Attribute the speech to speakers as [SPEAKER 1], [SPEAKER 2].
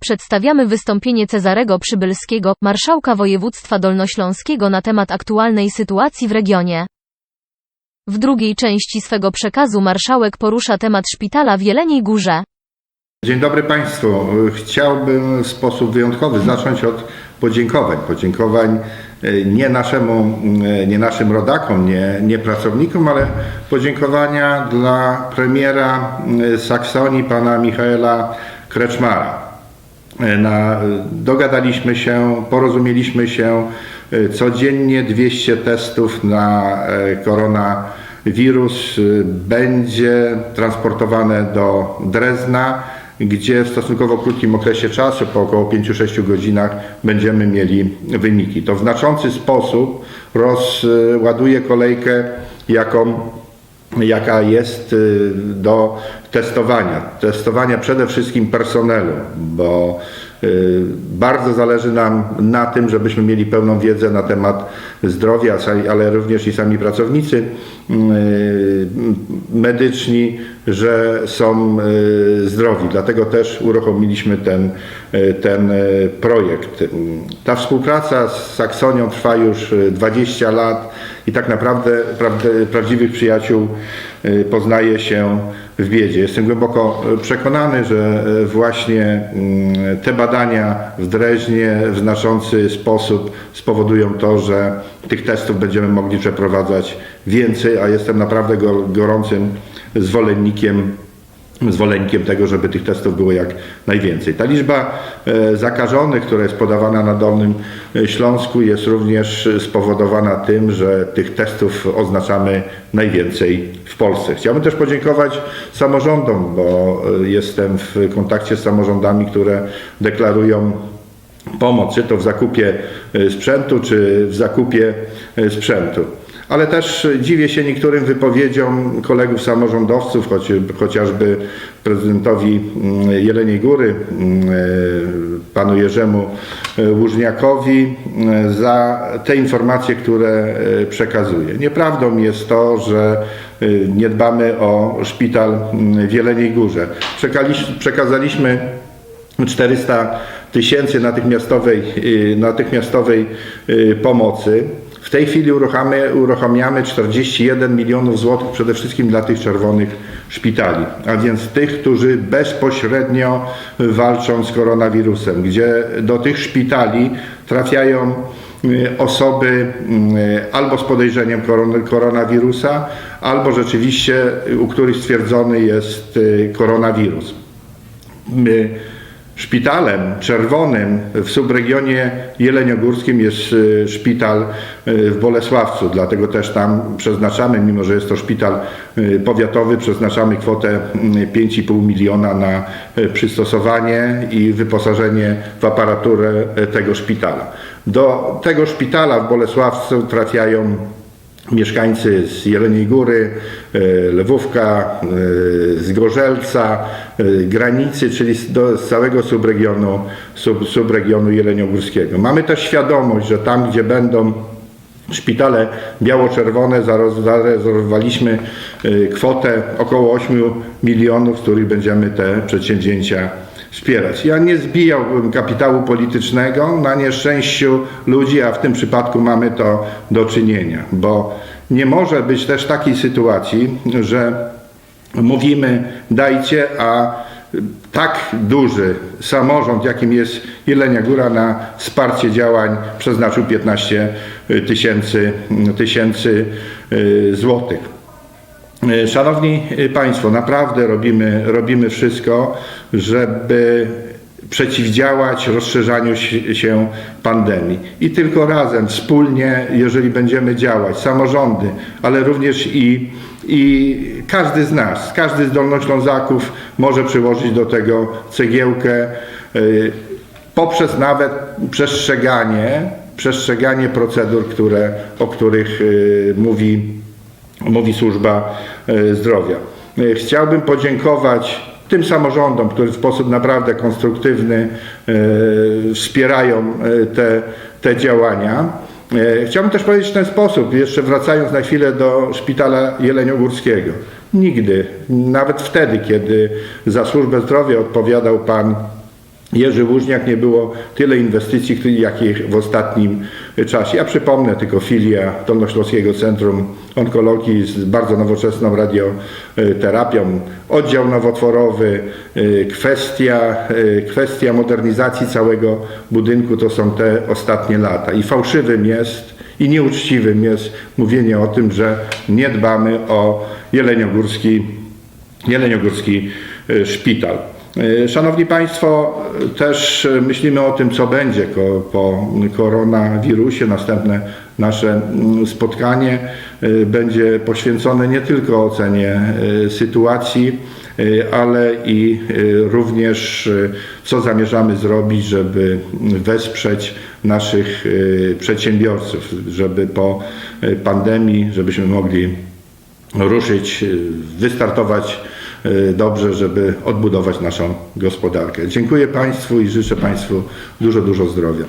[SPEAKER 1] Przedstawiamy wystąpienie Cezarego Przybylskiego, marszałka województwa dolnośląskiego na temat aktualnej sytuacji w regionie. W drugiej części swego przekazu marszałek porusza temat szpitala w Jeleniej Górze.
[SPEAKER 2] Dzień dobry Państwu. Chciałbym w sposób wyjątkowy zacząć od podziękowań. Podziękowań e, nie, naszemu, e, nie naszym rodakom, nie, nie pracownikom, ale podziękowania dla premiera e, Saksonii, pana Michaela Kreczmara. E, Na, dogadaliśmy się, porozumieliśmy się e, codziennie 200 testów na e, koronawirus będzie transportowane do Drezna, gdzie w stosunkowo krótkim okresie czasu, po około 5-6 godzinach, będziemy mieli wyniki. To w znaczący sposób rozładuje kolejkę, jaką jaka jest y, do testowania. Testowania przede wszystkim personelu, bo y, bardzo zależy nam na tym, żebyśmy mieli pełną wiedzę na temat zdrowia, ale również i sami pracownicy y, medyczni, że są zdrowi. Dlatego też uruchomiliśmy ten, ten projekt. Ta współpraca z Saksonią trwa już y, 20 lat i tak naprawdę prawdę, prawdziwych przyjaciół y, poznaje się w biedzie. Jestem głęboko y, przekonany, że y, właśnie y, te badania w Dreźnie w znaczący sposób spowodują to, że tych testów będziemy mogli przeprowadzać więcej, a jestem naprawdę go- gorącym zwolennikiem zwolennikiem tego, żeby tych testów było jak najwięcej. Ta liczba e, zakażonych, która jest podawana na Dolnym e, Śląsku jest również spowodowana tym, że tych testów oznaczamy najwięcej w Polsce. Chciałbym też podziękować samorządom, bo e, jestem w kontakcie z samorządami, które deklarują pomoc, czy to w zakupie sprzętu, czy w zakupie sprzętu. Ale też dziwię się niektórym wypowiedziom kolegów samorządowców, choć, chociażby prezydentowi mm, Jeleniej Góry, mm, e, panu Jerzemu e, Łużniakowi, e, za te informacje, które przekazuje. Nieprawdą jest to, że nie dbamy o szpital mm, w Jeleniej Górze. Przekazaliśmy 400 tysięcy natychmiastowej, natychmiastowej pomocy. W tej chwili uruchamiamy 41 milionów złotych przede wszystkim dla tych czerwonych szpitali, a więc tych, którzy bezpośrednio walczą z koronawirusem, gdzie do tych szpitali trafiają y, osoby y, albo z podejrzeniem koron- koronawirusa, albo rzeczywiście u których stwierdzony jest y, koronawirus. My szpitalem czerwonym w subregionie jeleniogórskim jest y, szpital y, w Bolesławcu, dlatego też tam przeznaczamy, mimo że jest to szpital y, powiatowy, przeznaczamy kwotę y, 5,5 miliona na przystosowanie i wyposażenie w aparaturę tego szpitala. Do tego szpitala w Bolesławcu trafiają mieszkańcy z Jeleniej Góry, e, Lwówka, e, z e, Granicy, czyli do, z całego subregionu, sub, subregionu jeleniogórskiego. Mamy też świadomość, że tam, gdzie będą szpitale biało-czerwone, zarezerwowaliśmy kwotę około 8 milionów, z których będziemy te przedsięwzięcia wspierać. Ja nie zbijałbym kapitału politycznego na nieszczęściu ludzi, a w tym przypadku mamy to do czynienia, bo nie może być też takiej sytuacji, że mówimy dajcie, a tak duży samorząd, jakim jest Jelenia Góra na wsparcie działań przeznaczył 15 tysięcy, tysięcy y, złotych. E, Szanowni Państwo, naprawdę robimy, robimy wszystko, żeby przeciwdziałać rozszerzaniu się- pandemii. I tylko razem, wspólnie, jeżeli będziemy działać, samorządy, ale również i, i każdy z nas, każdy z Dolnoślązaków może przyłożyć do tego cegiełkę e, poprzez nawet przestrzeganie, przestrzeganie procedur, które, o których e, mówi mówi służba e, zdrowia. E, Chciałbym podziękować tym samorządom, które w sposób naprawdę konstruktywny e, wspierają te, te działania. Chciałbym też powiedzieć w ten sposób, jeszcze wracając na chwilę do szpitala jeleniogórskiego. Nigdy, nawet wtedy, kiedy za służbę zdrowia odpowiadał pan Jerzy Łużniak nie było tyle inwestycji, jakich w ostatnim czasie. Ja przypomnę tylko filia Dolnośląskiego Centrum Onkologii z bardzo nowoczesną radioterapią, oddział nowotworowy, y, kwestia, y, kwestia modernizacji całego budynku to są te ostatnie lata. I fałszywym jest i nieuczciwym jest mówienie o tym, że nie dbamy o Jeleniogórski, Jeleniogórski y, szpital. Y, Szanowni Państwo, też y, myślimy o tym, co będzie po koronawirusie. Następne nasze mm, spotkanie y, będzie poświęcone nie tylko ocenie sytuacji, ale i również co zamierzamy zrobić, żeby wesprzeć naszych przedsiębiorców, żeby po pandemii, żebyśmy mogli ruszyć, wystartować dobrze, żeby odbudować naszą gospodarkę. Dziękuję Państwu i życzę Państwu dużo, dużo zdrowia.